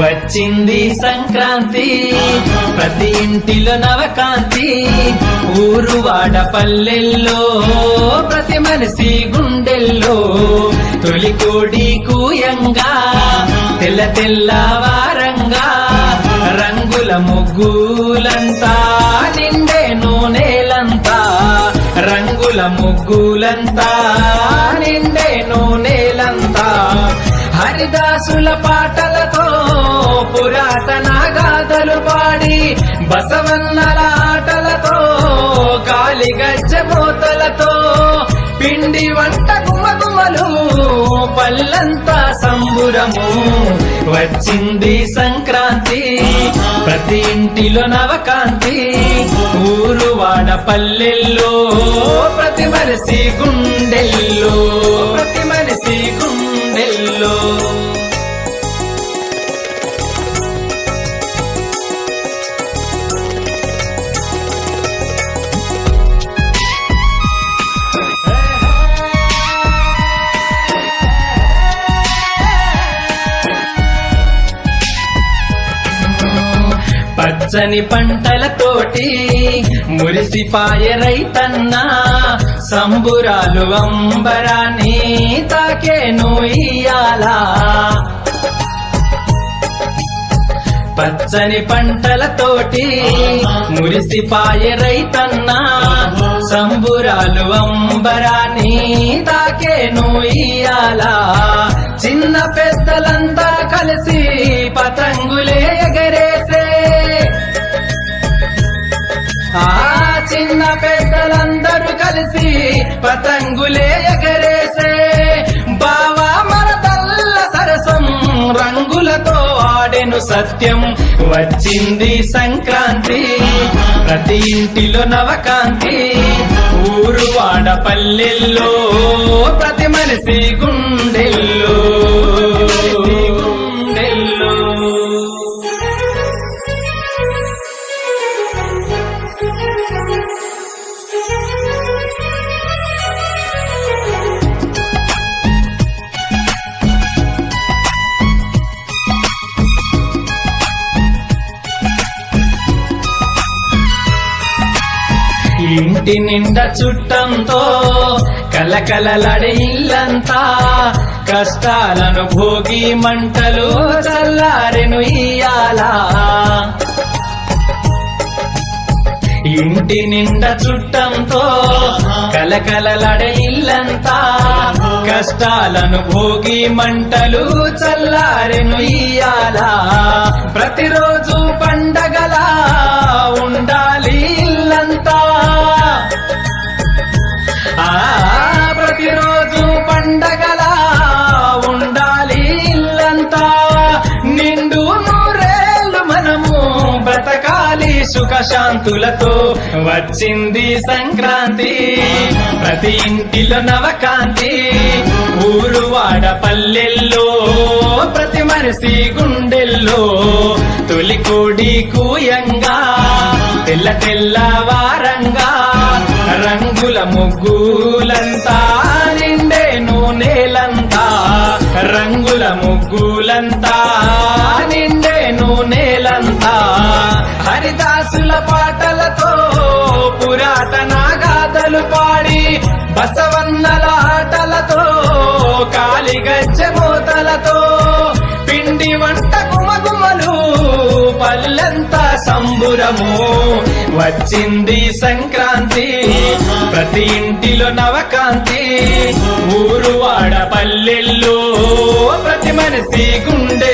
వచ్చింది సంక్రాంతి. ప్రతి ఇంటిలో నవకాంతి. ఊరు వాడ పల్లెల్లో ప్రతి మనిషి గుండెల్లో తొలి కోడి కూయంగా తెల్ల తెల్లవారంగా రంగుల ముగ్గులంతా నిండే నూనెలంతా రంగుల ముగ్గులంతా నిండే నూనెలంతా హరిదాసుల పాట బసవన్నల ఆటలతో కాలి పిండి వంట గుమగుమలు పల్లంతా సంబురము. వచ్చింది సంక్రాంతి ప్రతి ఇంటిలో నవకాంతి ఊరు వాడ పల్లెల్లో ప్రతి మనిషి గుండెల్లో ప్రతి మనిషి గుండెల్లో. పచ్చని పంటలతోటి మురిసిపాయ రైతన్నా సంబురాలు అంబరాన్ని తాకేను ఇయ్యాలా. పచ్చని పంటలతోటి మురిసిపాయ రైతన్నా సంబురాలు అంబరాన్ని తాకేను ఇయ్యాలా. చిన్న పెద్దలంతా కలిసి పత పతంగులే ఎగరేసే. బావా మరదల్ల సరసం రంగులతో ఆడెను సత్యం. వచ్చింది సంక్రాంతి ప్రతి ఇంటిలో నవకాంతి. ఊరు వాడ పల్లెల్లో ప్రతి మనిషి గుండెల్లో గుండెల్లో. ఇంటి నిండా చుట్టంతో కలకలలాడే ఇల్లంతా కష్టాలను భోగి మంటలు చల్లారెను ఇయ్యాలా. ఇంటి నిండా చుట్టంతో కలకలలాడే ఇల్లంతా కష్టాలను భోగి మంటలు చల్లారెను ఇయ్యాలా. ప్రతిరోజు బ్రతకాలి సుఖశాంతులతో వచ్చింది సంక్రాంతి. ప్రతి ఇంటిలో నవకాంతి. ఊరు వాడ పల్లెల్లో ప్రతి మనిషి గుండెల్లో తొలి కోడి కూయంగా తెల్ల తెల్ల వారంగా రంగుల ముగ్గులంతా నిండే నూనెలంతా రంగుల ముగ్గులంతా నిండే నేలంతా. హరిదాసుల పాటలతో పురాతన గాథలు పాడి బసవన్నల ఆటలతో కాలి గజ్జమోతలతో పిండి వంట గుమగుమలు పల్లెంతా సంబురము. వచ్చింది సంక్రాంతి ప్రతి ఇంటిలో నవకాంతి. ఊరు వాడ పల్లెల్లో ప్రతి మనిషి గుండె